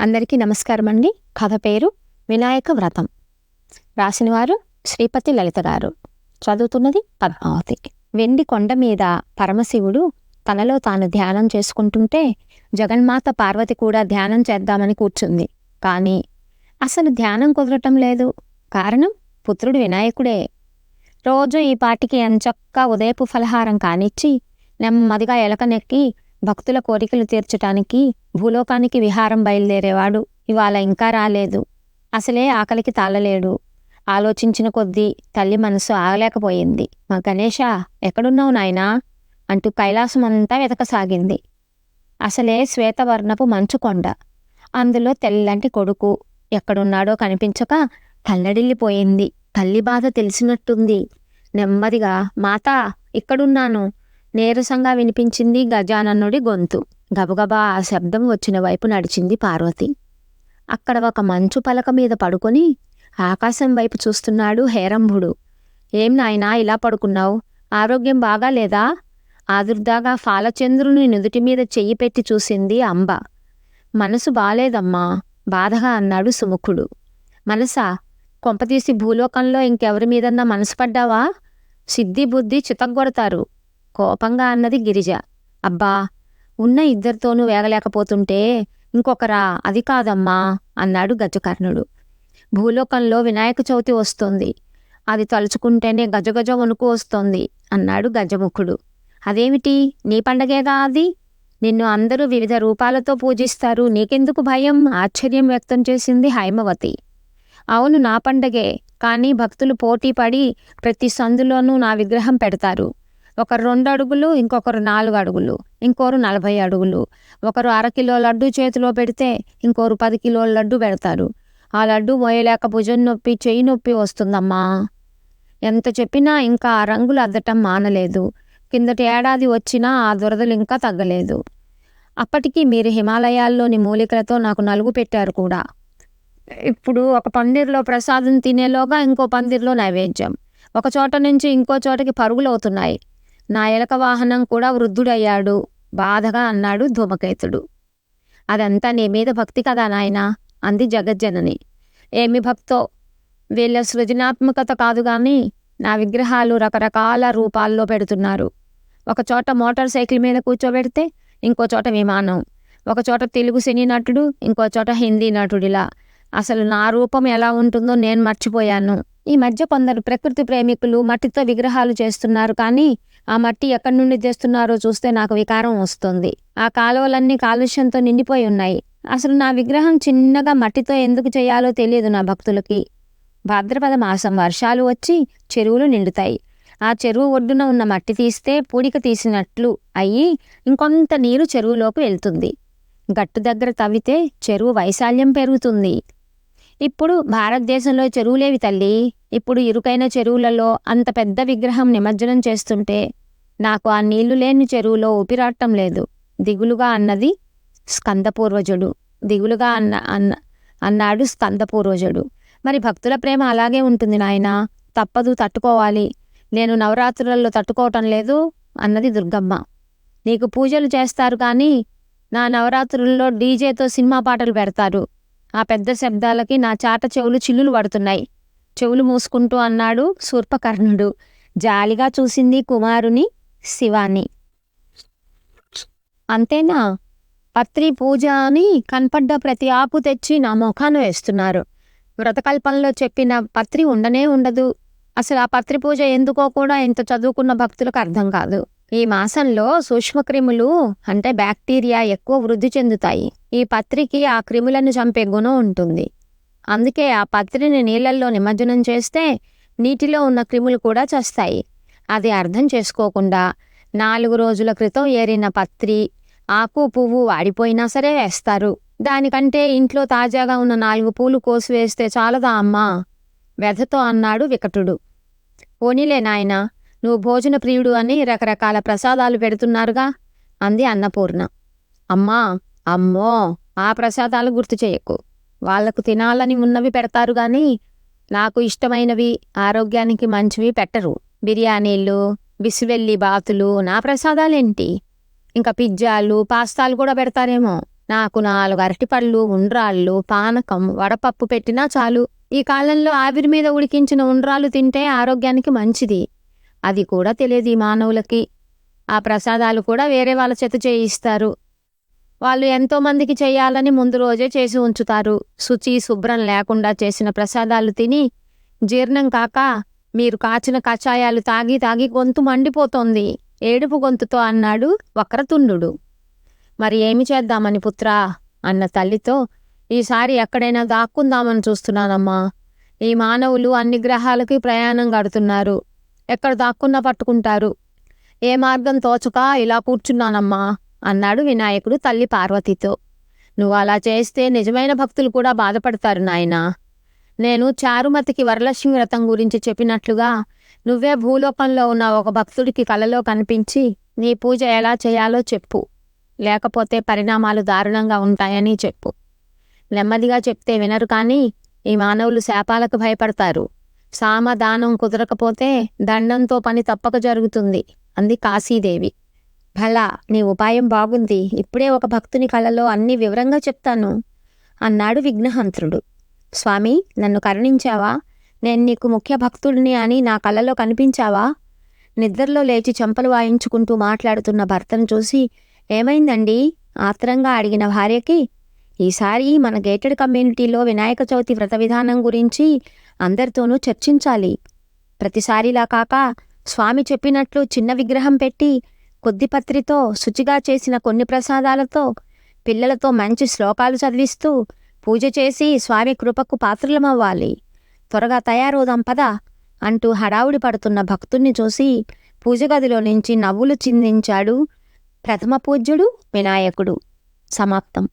అందరికీ నమస్కారం అండి కథ పేరు వినాయక వ్రతం. రాసినవారు శ్రీపతి లలిత గారు. చదువుతున్నది పద్మావతి. వెండి కొండ మీద పరమశివుడు తనలో తాను ధ్యానం చేసుకుంటుంటే జగన్మాత పార్వతి కూడా ధ్యానం చేద్దామని కూర్చుంది. కానీ అసలు ధ్యానం కుదరటం లేదు. కారణం పుత్రుడు వినాయకుడే. రోజు ఈ పాటికి ఎంచక్కా ఉదయపు ఫలహారం కానిచ్చి నెమ్మదిగా ఎలకనెక్కి భక్తుల కోరికలు తీర్చటానికి భూలోకానికి విహారం బయలుదేరేవాడు ఇవాళ ఇంకా రాలేదు. అసలే ఆకలికి తాళలేడు. ఆలోచించిన కొద్దీ తల్లి మనసు ఆగలేకపోయింది. మా గణేష ఎక్కడున్నావు నాయనా? అంటూ కైలాసం అంతా వెతకసాగింది. అసలే శ్వేతవర్ణపు మంచుకొండ. అందులో తెల్లంటి కొడుకు ఎక్కడున్నాడో కనిపించక కల్లడిల్లిపోయింది తల్లి బాధ తెలిసినట్టుంది. నెమ్మదిగా మాతా ఇక్కడున్నాను. నీరసంగా వినిపించింది గజాననుడి గొంతు. గబగబా ఆ శబ్దం వచ్చిన వైపు నడిచింది పార్వతి. అక్కడ ఒక మంచు పలక మీద పడుకొని ఆకాశం వైపు చూస్తున్నాడు హేరంభుడు. ఏం నాయనా ఇలా పడుకున్నావు? ఆరోగ్యం బాగా లేదా? ఆదుర్దాగా ఫాలచంద్రుని నుదుటి మీద చెయ్యి పెట్టి చూసింది అంబ. మనసు బాలేదమ్మా బాధగా అన్నాడు సుముఖుడు. మనసా? కొంపతీసి భూలోకంలో ఇంకెవరి మీదన్నా మనసు పడ్డావా? సిద్ధి బుద్ధి చితగ్గొడతారు. కోపంగా అన్నది గిరిజ. అబ్బా ఉన్న ఇద్దరితోనూ వేగలేకపోతుంటే ఇంకొకరా అది కాదమ్మా అన్నాడు గజకర్ణుడు. భూలోకంలో వినాయక చవితి వస్తోంది. అది తలుచుకుంటేనే గజగజ వణుకు వస్తోంది అన్నాడు గజముఖుడు. అదేమిటి? నీ పండగేగా అది? నిన్ను అందరూ వివిధ రూపాలతో పూజిస్తారు. నీకెందుకు భయం? ఆశ్చర్యం వ్యక్తం చేసింది హైమవతి. అవును నా పండగే. కానీ భక్తులు పోటీ పడి ప్రతి సందులోనూ నా విగ్రహం పెడతారు. ఒకరు రెండు అడుగులు ఇంకొకరు నాలుగు అడుగులు ఇంకోరు నలభై అడుగులు. ఒకరు అరకిలో లడ్డు చేతిలో పెడితే ఇంకోరు పది కిలోల లడ్డు పెడతారు. ఆ లడ్డు మోయలేక భుజం నొప్పి చెయ్యి నొప్పి వస్తుందమ్మా. ఎంత చెప్పినా ఇంకా ఆ రంగులు అద్దటం మానలేదు. కిందటి ఏడాది వచ్చినా ఆ దురదలు ఇంకా తగ్గలేదు. అప్పటికి మీరు హిమాలయాల్లోని మూలికలతో నాకు నలుగు పెట్టారు కూడా. ఇప్పుడు ఒక పందిర్లో ప్రసాదం తినేలోగా ఇంకో పందిర్లో నైవేద్యం. ఒక చోట నుంచి ఇంకో చోటకి పరుగులు అవుతున్నాయి నా ఎలక వాహనం కూడా వృద్ధుడయ్యాడు. బాధగా అన్నాడు ధూమకేతుడు. అదంతా నీ మీద భక్తి కదా నాయనా? అంది జగజ్జనని. ఏమి భక్తో? వీళ్ళ సృజనాత్మకత కాదుగాని నా విగ్రహాలు రకరకాల రూపాల్లో పెడుతున్నారు. ఒక చోట మోటార్ సైకిల్ మీద కూర్చోబెడితే ఇంకో చోట విమానం. ఒక చోట తెలుగు సినీ నటుడు ఇంకో చోట హిందీ నటుడిలా. అసలు నా రూపం ఎలా ఉంటుందో నేను మర్చిపోయాను. ఈ మధ్య కొందరు ప్రకృతి ప్రేమికులు మట్టితో విగ్రహాలు చేస్తున్నారు కానీ ఆ మట్టి ఎక్కడి నుండి తెస్తున్నారో చూస్తే నాకు వికారం వస్తుంది. ఆ కాలువలన్నీ కాలుష్యంతో నిండిపోయి ఉన్నాయి. అసలు నా విగ్రహం చిన్నగా మట్టితో ఎందుకు చేయాలో తెలియదు నా భక్తులకి. భాద్రపద మాసం వర్షాలు వచ్చి చెరువులు నిండుతాయి. ఆ చెరువు ఒడ్డున ఉన్న మట్టి తీస్తే పూడిక తీసినట్లు అయ్యి ఇంకొంత నీరు చెరువులోకి వెళ్తుంది. గట్టు దగ్గర తవ్వితే చెరువు వైశాల్యం పెరుగుతుంది. ఇప్పుడు భారతదేశంలో చెరువులేవి తల్లి. ఇప్పుడు ఇరుకైన చెరువులలో అంత పెద్ద విగ్రహం నిమజ్జనం చేస్తుంటే నాకు ఆ నీళ్ళు లేని చెరువులో ఊపిరాటం లేదు. దిగులుగా అన్నది స్కందపూర్వజుడు. దిగులుగా అన్న అన్న అన్నాడు స్కందపూర్వజుడు. మరి భక్తుల ప్రేమ అలాగే ఉంటుంది నాయనా. తప్పదు తట్టుకోవాలి. నేను నవరాత్రులలో తట్టుకోవటం లేదు అన్నది దుర్గమ్మ. నీకు పూజలు చేస్తారు కానీ నా నవరాత్రుల్లో డీజేతో సినిమా పాటలు పెడతారు. ఆ పెద్ద శబ్దాలకి నా చాట చెవులు చిల్లులు పడుతున్నాయి. చెవులు మూసుకుంటూ అన్నాడు శూర్పకర్ణుడు. జాలిగా చూసింది కుమారుని శివాని. అంతేనా? పత్రి పూజ అని కనపడ్డ ప్రతి ఆపు తెచ్చి నా ముఖాన వేస్తున్నారు. వ్రతకల్పంలో చెప్పిన పత్రి ఉండనే ఉండదు. అసలు ఆ పత్రి పూజ ఎందుకో కూడా ఇంత చదువుకున్న భక్తులకు అర్థం కాదు. ఈ మాసంలో సూక్ష్మక్రిములు అంటే బ్యాక్టీరియా ఎక్కువ వృద్ధి చెందుతాయి. ఈ పత్రికి ఆ క్రిములను చంపే గుణం ఉంటుంది. అందుకే ఆ పత్రిని నీళ్ళల్లో నిమజ్జనం చేస్తే నీటిలో ఉన్న క్రిములు కూడా చస్తాయి. అది అర్థం చేసుకోకుండా నాలుగు రోజుల క్రితం ఏరిన పత్రి ఆకు పువ్వు వాడిపోయినా సరే వేస్తారు. దానికంటే ఇంట్లో తాజాగా ఉన్న నాలుగు పూలు కోసి వేస్తే చాలదా అమ్మా? వ్యధతో అన్నాడు వికటుడు. పోనీలే నాయనా నువ్వు భోజన ప్రియుడు అని రకరకాల ప్రసాదాలు పెడుతున్నారుగా అంది అన్నపూర్ణ. అమ్మా అమ్మో ఆ ప్రసాదాలు గుర్తు చేయకు. వాళ్ళకు తినాలని ఉన్నవి పెడతారు గాని నాకు ఇష్టమైనవి ఆరోగ్యానికి మంచివి పెట్టరు. బిర్యానీలు బిసివెల్లి బాతులు నా ప్రసాదాలేంటి? ఇంకా పిజ్జాలు పాస్తాలు కూడా పెడతారేమో. నాకు నాలుగు అరటిపళ్ళు ఉండ్రాళ్ళు పానకం వడపప్పు పెట్టినా చాలు. ఈ కాలంలో ఆవిరి మీద ఉడికించిన ఉండ్రాలు తింటే ఆరోగ్యానికి మంచిది. అది కూడా తెలియదు ఈ మానవులకి. ఆ ప్రసాదాలు కూడా వేరే వాళ్ళ చేత చేయిస్తారు. వాళ్ళు ఎంతో మందికి చేయాలని ముందు రోజే చేసి ఉంచుతారు. శుచి శుభ్రం లేకుండా చేసిన ప్రసాదాలు తిని జీర్ణం కాక మీరు కాచిన కషాయాలు తాగి తాగి గొంతు మండిపోతోంది. ఏడుపు గొంతుతో అన్నాడు వక్రతుండు. మరి ఏమి చేద్దామని పుత్రా? అన్న తల్లితో ఈసారి ఎక్కడైనా దాక్కుందామని చూస్తున్నానమ్మా. ఈ మానవులు అన్ని గ్రహాలకి ప్రయాణం గడుతున్నారు ఎక్కడ దాక్కున్నా పట్టుకుంటారు. ఏ మార్గం తోచక ఇలా కూర్చున్నానమ్మా. అన్నాడు వినాయకుడు తల్లి పార్వతితో. నువ్వు అలా చేస్తే నిజమైన భక్తులు కూడా బాధపడతారు నాయనా. నేను చారుమతికి వరలక్ష్మి వ్రతం గురించి చెప్పినట్లుగా నువ్వే భూలోకంలో ఉన్న ఒక భక్తుడికి కలలో కనిపించి నీ పూజ ఎలా చేయాలో చెప్పు. లేకపోతే పరిణామాలు దారుణంగా ఉంటాయని చెప్పు. నెమ్మదిగా చెప్తే వినరు కానీ ఈ మానవులు శాపాలకు భయపడతారు. సామదానం కుదరకపోతే దండంతో పని తప్పక జరుగుతుంది అంది కాశీదేవి. భలా నీ ఉపాయం బాగుంది. ఇప్పుడే ఒక భక్తుని కలలో అన్ని వివరంగా చెప్తాను. అన్నాడు విఘ్నహంత్రుడు స్వామి నన్ను కరుణించావా? నేను నీకు ముఖ్య భక్తుడిని అని నా కలలో కనిపించావా? నిద్రలో లేచి చెంపలు వాయించుకుంటూ మాట్లాడుతున్న భర్తను చూసి ఏమైందండి? ఆత్రంగా అడిగిన భార్యకి ఈసారి మన గేటెడ్ కమ్యూనిటీలో వినాయక చవితి వ్రత విధానం గురించి అందరితోనూ చర్చించాలి. ప్రతిసారిలా కాక స్వామి చెప్పినట్లు చిన్న విగ్రహం పెట్టి కొద్దిపత్రితో శుచిగా చేసిన కొన్ని ప్రసాదాలతో పిల్లలతో మంచి శ్లోకాలు చదివిస్తూ పూజ చేసి స్వామి కృపకు పాత్రలమవ్వాలి. త్వరగా తయారవుదాం పద అంటూ హడావుడి పడుతున్న భక్తుణ్ణి చూసి పూజగదిలో నుంచి నవ్వులు చిందించాడు ప్రథమ పూజ్యుడు వినాయకుడు. సమాప్తం.